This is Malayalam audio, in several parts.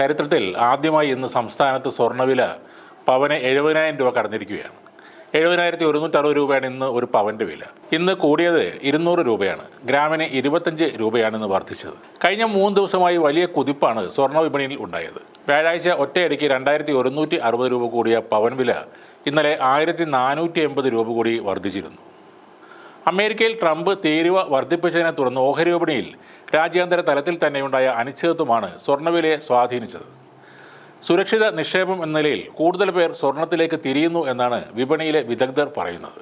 ചരിത്രത്തിൽ ആദ്യമായി ഇന്ന് സംസ്ഥാനത്ത് സ്വർണവില പവന് എഴുപതിനായിരം രൂപ കടന്നിരിക്കുകയാണ്. എഴുപതിനായിരത്തി ഒരുന്നൂറ്റി അറുപത് രൂപയാണ് ഇന്ന് ഒരു പവന്റെ വില. ഇന്ന് കൂടിയത് ഇരുന്നൂറ് രൂപയാണ്. ഗ്രാമിന് ഇരുപത്തഞ്ച് രൂപയാണ് ഇന്ന് വർദ്ധിച്ചത്. കഴിഞ്ഞ മൂന്ന് ദിവസമായി വലിയ കുതിപ്പാണ് സ്വർണ വിപണിയിൽ ഉണ്ടായത്. വ്യാഴാഴ്ച ഒറ്റയടിക്ക് രണ്ടായിരത്തി ഒരുന്നൂറ്റി അറുപത് രൂപ കൂടിയ പവൻ വില ഇന്നലെ ആയിരത്തി നാനൂറ്റി എൺപത് രൂപ കൂടി വർദ്ധിച്ചിരുന്നു. അമേരിക്കയിൽ ട്രംപ് തീരുവ വർദ്ധിപ്പിച്ചതിനെ തുടർന്ന് ഓഹരി വിപണിയിൽ രാജ്യാന്തര തലത്തിൽ തന്നെയുണ്ടായ അനിശ്ചിതത്വമാണ് സ്വർണവിലയെ സ്വാധീനിച്ചത്. സുരക്ഷിത നിക്ഷേപം എന്ന നിലയിൽ കൂടുതൽ പേർ സ്വർണത്തിലേക്ക് തിരിയുന്നു എന്നാണ് വിപണിയിലെ വിദഗ്ധർ പറയുന്നത്.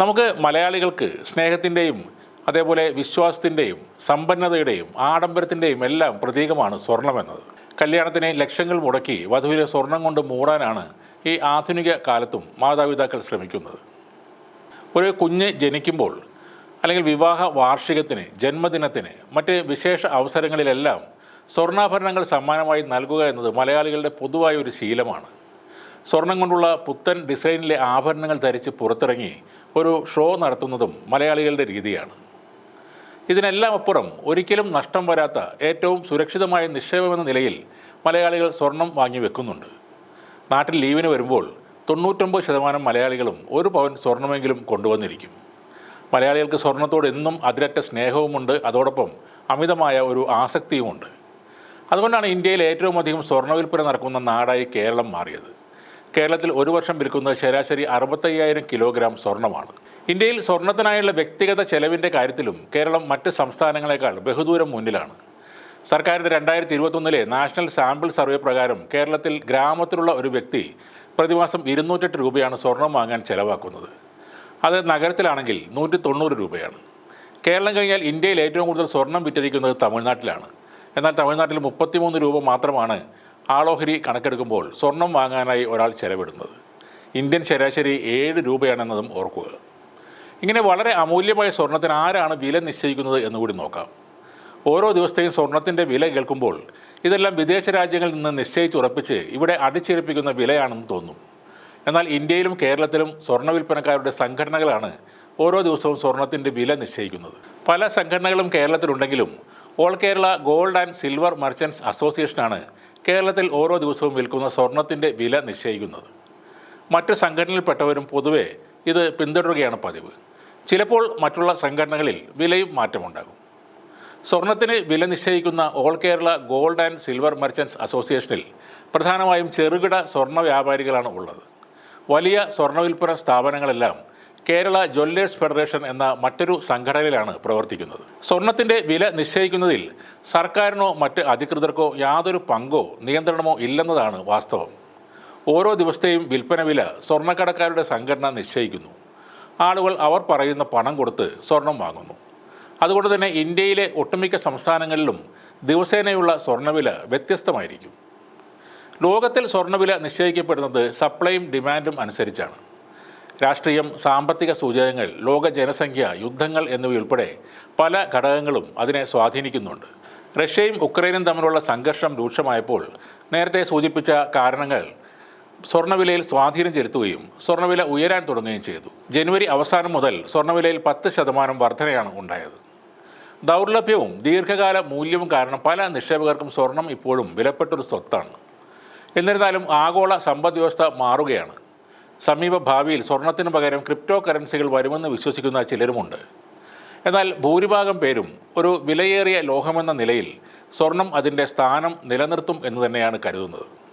നമുക്ക് മലയാളികൾക്ക് സ്നേഹത്തിന്റെയും അതേപോലെ വിശ്വാസത്തിന്റെയും സമ്പന്നതയുടെയും ആഡംബരത്തിന്റെയും എല്ലാം പ്രതീകമാണ് സ്വർണമെന്നത് കല്യാണത്തിന് ലക്ഷങ്ങൾ മുടക്കി വധുവിലെ സ്വർണം കൊണ്ട് മൂടാനാണ് ഈ ആധുനിക കാലത്തും മാതാപിതാക്കൾ ശ്രമിക്കുന്നത്. ഒരു കുഞ്ഞ് ജനിക്കുമ്പോൾ അല്ലെങ്കിൽ വിവാഹ വാർഷികത്തിന് ജന്മദിനത്തിന് മറ്റ് വിശേഷ അവസരങ്ങളിലെല്ലാം സ്വർണാഭരണങ്ങൾ സമ്മാനമായി നൽകുക എന്നത് മലയാളികളുടെ പൊതുവായ ഒരു ശീലമാണ്. സ്വർണം കൊണ്ടുള്ള പുത്തൻ ഡിസൈനിലെ ആഭരണങ്ങൾ ധരിച്ച് പുറത്തിറങ്ങി ഒരു ഷോ നടത്തുന്നതും മലയാളികളുടെ രീതിയാണ്. ഇതിനെല്ലാം അപ്പുറം ഒരിക്കലും നഷ്ടം വരാത്ത ഏറ്റവും സുരക്ഷിതമായ നിക്ഷേപമെന്ന നിലയിൽ മലയാളികൾ സ്വർണം വാങ്ങി വെക്കുന്നുണ്ട്. നാട്ടിൽ ലീവിന് വരുമ്പോൾ തൊണ്ണൂറ്റൊമ്പത് ശതമാനം മലയാളികളും ഒരു പവൻ സ്വർണമെങ്കിലും കൊണ്ടുവന്നിരിക്കും. മലയാളികൾക്ക് സ്വർണത്തോട് എന്നും അതിരറ്റ സ്നേഹവുമുണ്ട്. അതോടൊപ്പം അമിതമായ ഒരു ആസക്തിയുമുണ്ട്. അതുകൊണ്ടാണ് ഇന്ത്യയിൽ ഏറ്റവും അധികം സ്വർണ വിൽപ്പന നടക്കുന്ന നാടായി കേരളം മാറിയത്. കേരളത്തിൽ ഒരു വർഷം വിൽക്കുന്നത് ശരാശരി അറുപത്തയ്യായിരം കിലോഗ്രാം സ്വർണമാണ് ഇന്ത്യയിൽ സ്വർണത്തിനായുള്ള വ്യക്തിഗത ചെലവിന്റെ കാര്യത്തിലും കേരളം മറ്റ് സംസ്ഥാനങ്ങളെക്കാൾ ബഹുദൂരം മുന്നിലാണ്. സർക്കാരിന്റെ രണ്ടായിരത്തി ഇരുപത്തൊന്നിലെ നാഷണൽ സാമ്പിൾ സർവേ പ്രകാരം കേരളത്തിൽ ഗ്രാമത്തിലുള്ള ഒരു വ്യക്തി പ്രതിമാസം ഇരുന്നൂറ്റെട്ട് രൂപയാണ് സ്വർണം വാങ്ങാൻ ചിലവാക്കുന്നത്. അത് നഗരത്തിലാണെങ്കിൽ നൂറ്റി തൊണ്ണൂറ് രൂപയാണ്. കേരളം കഴിഞ്ഞാൽ ഇന്ത്യയിൽ ഏറ്റവും കൂടുതൽ സ്വർണം വിറ്റഴിക്കുന്നത് തമിഴ്നാട്ടിലാണ്. എന്നാൽ തമിഴ്നാട്ടിൽ മുപ്പത്തിമൂന്ന് രൂപ മാത്രമാണ് ആളോഹരി കണക്കെടുക്കുമ്പോൾ സ്വർണം വാങ്ങാനായി ഒരാൾ ചെലവിടുന്നത്. ഇന്ത്യൻ ശരാശരി ഏഴ് രൂപയാണെന്നതും ഓർക്കുക. ഇങ്ങനെ വളരെ അമൂല്യമായ സ്വർണത്തിന് ആരാണ് വില നിശ്ചയിക്കുന്നത് എന്നുകൂടി നോക്കാം. ഓരോ ദിവസത്തെയും സ്വർണത്തിന്റെ വില കേൾക്കുമ്പോൾ ഇതെല്ലാം വിദേശ രാജ്യങ്ങളിൽ നിന്ന് നിശ്ചയിച്ചുറപ്പിച്ച് ഇവിടെ അടിച്ചേൽപ്പിക്കുന്ന വിലയാണെന്ന് തോന്നും എന്നാൽ ഇന്ത്യയിലും കേരളത്തിലും സ്വർണ വിൽപ്പനക്കാരുടെ സംഘടനകളാണ് ഓരോ ദിവസവും സ്വർണത്തിന്റെ വില നിശ്ചയിക്കുന്നത്. പല സംഘടനകളും കേരളത്തിലുണ്ടെങ്കിലും all Kerala gold and silver merchants അസോസിയേഷനാണ് കേരളത്തിൽ ഓരോ ദിവസവും വിൽക്കുന്ന സ്വർണത്തിന്റെ വില നിശ്ചയിക്കുന്നത്. മറ്റ് സംഘടനയിൽപ്പെട്ടവരും പൊതുവെ ഇത് പിന്തുടരുകയാണ് പതിവ്. ചിലപ്പോൾ മറ്റുള്ള സംഘടനകളിൽ വിലയും മാറ്റമുണ്ടാകും. സ്വർണത്തിന് വില നിശ്ചയിക്കുന്ന all Kerala gold and silver merchants അസോസിയേഷനിൽ പ്രധാനമായും ചെറുകിട സ്വർണ വ്യാപാരികളാണ് ഉള്ളത്. വലിയ സ്വർണ വിൽപ്പന സ്ഥാപനങ്ങളെല്ലാം കേരള ജ്വല്ലേഴ്സ് ഫെഡറേഷൻ എന്ന മറ്റൊരു സംഘടനയിലാണ് പ്രവർത്തിക്കുന്നത്. സ്വർണത്തിന്റെ വില നിശ്ചയിക്കുന്നതിൽ സർക്കാരിനോ മറ്റ് അധികൃതർക്കോ യാതൊരു പങ്കോ നിയന്ത്രണമോ ഇല്ലെന്നതാണ് വാസ്തവം. ഓരോ ദിവസത്തെയും വിൽപ്പന വില സ്വർണക്കടക്കാരുടെ സംഘടന നിശ്ചയിക്കുന്നു. ആളുകൾ അവർ പറയുന്ന പണം കൊടുത്ത് സ്വർണം വാങ്ങുന്നു. അതുകൊണ്ട് തന്നെ ഇന്ത്യയിലെ ഒട്ടുമിക്ക സംസ്ഥാനങ്ങളിലും ദിവസേനയുള്ള സ്വർണവില വ്യത്യസ്തമായിരിക്കും. ലോകത്തിൽ സ്വർണവില നിശ്ചയിക്കപ്പെടുന്നത് സപ്ലൈയും ഡിമാൻഡും അനുസരിച്ചാണ്. രാഷ്ട്രീയം സാമ്പത്തിക സൂചകങ്ങൾ ലോക ജനസംഖ്യ യുദ്ധങ്ങൾ എന്നിവയുൾപ്പെടെ പല ഘടകങ്ങളും അതിനെ സ്വാധീനിക്കുന്നുണ്ട്. റഷ്യയും ഉക്രൈനും തമ്മിലുള്ള സംഘർഷം രൂക്ഷമായപ്പോൾ നേരത്തെ സൂചിപ്പിച്ച കാരണങ്ങൾ സ്വർണവിലയിൽ സ്വാധീനം ചെലുത്തുകയും സ്വർണവില ഉയരാൻ തുടങ്ങുകയും ചെയ്തു. ജനുവരി അവസാനം മുതൽ സ്വർണവിലയിൽ പത്ത് ശതമാനം വർധനയാണ് ഉണ്ടായത്. ദൗർലഭ്യവും ദീർഘകാല മൂല്യവും കാരണം പല നിക്ഷേപകർക്കും സ്വർണം ഇപ്പോഴും വിലപ്പെട്ടൊരു സ്വത്താണ്. എന്നിരുന്നാലും ആഗോള സമ്പദ് വ്യവസ്ഥ മാറുകയാണ്. സമീപ ഭാവിയിൽ സ്വർണത്തിന് പകരം ക്രിപ്റ്റോ കറൻസികൾ വരുമെന്ന് വിശ്വസിക്കുന്ന ചിലരുമുണ്ട്. എന്നാൽ ഭൂരിഭാഗം പേരും ഒരു വിലയേറിയ ലോഹമെന്ന നിലയിൽ സ്വർണം അതിന്റെ സ്ഥാനം നിലനിർത്തും എന്ന് തന്നെയാണ് കരുതുന്നത്.